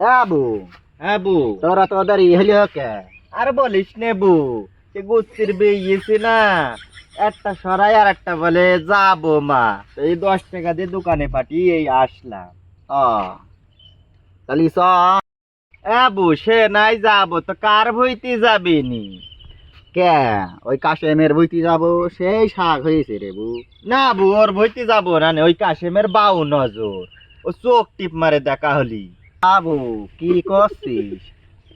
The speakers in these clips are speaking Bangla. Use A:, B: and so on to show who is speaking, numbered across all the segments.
A: আবু।
B: হ্যাঁ বু
A: তোরা তো দেরি হইল কে
B: আর বলিস নে বু সে গুস্তির বেরিয়েছে না। একটা সরাই আর একটা বলে যাব মা। এই দশ টাকা দিয়ে দোকানে পাঠিয়ে এই আসলাম।
A: ও। তাহলে চ।
B: হ্যাঁ বু সে নাই যাব তো কার ভইতে যাবে নি?
A: কে? ওই কাশেমের বইতে যাব সেই শাক হয়েছে রে বু।
B: না বু ওর ভইতে যাব না ওই কাশেমের বাউ নজর। ও চোখ টিপ মারে দেখা হলি।
A: আবু কি করছিস?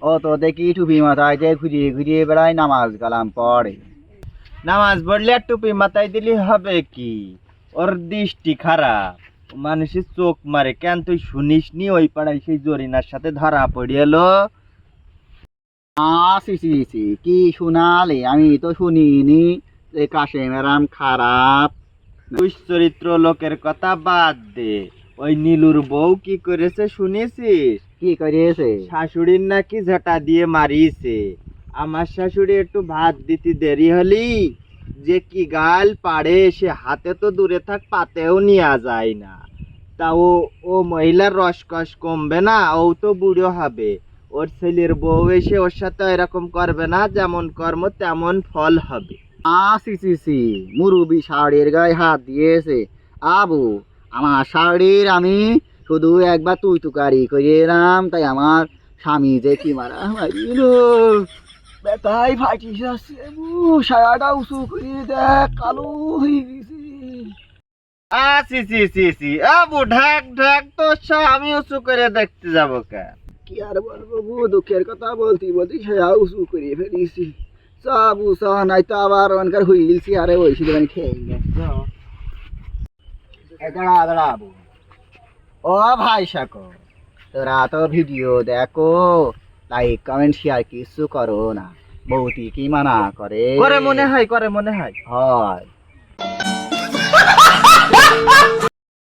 A: ও তো দেখি টুপি মাথায় যে ঘুরিয়ে ঘুরিয়ে বেড়ায় নামাজ কালাম পড়ে।
B: নামাজ পড়লে আর টুপি মাথায় দিলে হবে কি? ওর দৃষ্টি খারাপ। মানুষের চোখ মারে, কেন তুই শুনিস নি? ওই পাড়ায় সেই জরিনার সাথে ধরা
A: সি সি কি শোনালে? আমি তো শুনিনি যে কাশেমের আম খারাপ।
B: দুশ্চরিত্র লোকের কথা বাদ দে। ওই নীলুর বউ কি করেছে শুনেছিস?
A: কি করেছে
B: শাশুড়ির নাকি ঝাঁটা দিয়ে মারিয়েছে। আমার শাশুড়ি একটু ভাত দিতে দেরি হলি যে কি গাল পাড়ে সে হাতে তো দূরে থাক পাতেও নেওয়া যায় না। তা ও ও মহিলার রসকস কমবে না ও তো বুড়ো হবে। ওর ছেলের বউ এসে ওর সাথে এরকম করবে না যেমন কর্ম তেমন ফল হবে।
A: আসি সি সি মুরুবি শাড়ির গায়ে হাত দিয়েছে। আবু আমার শাড়ির আমি শুধু একবার তুই তুকারি করে এলাম, তাই আমার স্বামী যে কি মারা মারিল। বেতাই ফাটি যাচ্ছে সারাটা উঁচু করে দেখ, কালো হয়ে গেছে।
B: আ, সি সি সি সি আবু ঢাক ঢাক, তো আমি উঁচু করে দেখতে যাব কে?
A: কি আর বলব বু, দুঃখের কথা বলতে বলতে সেয়া উঁচু করে ফেলিছি। চা বু চা নাই তো আবার অনকার হয়ে গেছি আরে ওই আমি খেয়ে গেছে দাঁড়া দাঁড়া ও ভাই সাকো তোরা তো ভিডিও দেখো লাইক কমেন্ট শেয়ার কিছু করো না। বৌতি কি মানা করে?
B: করে মনে হয় করে মনে হয়।
A: হয়।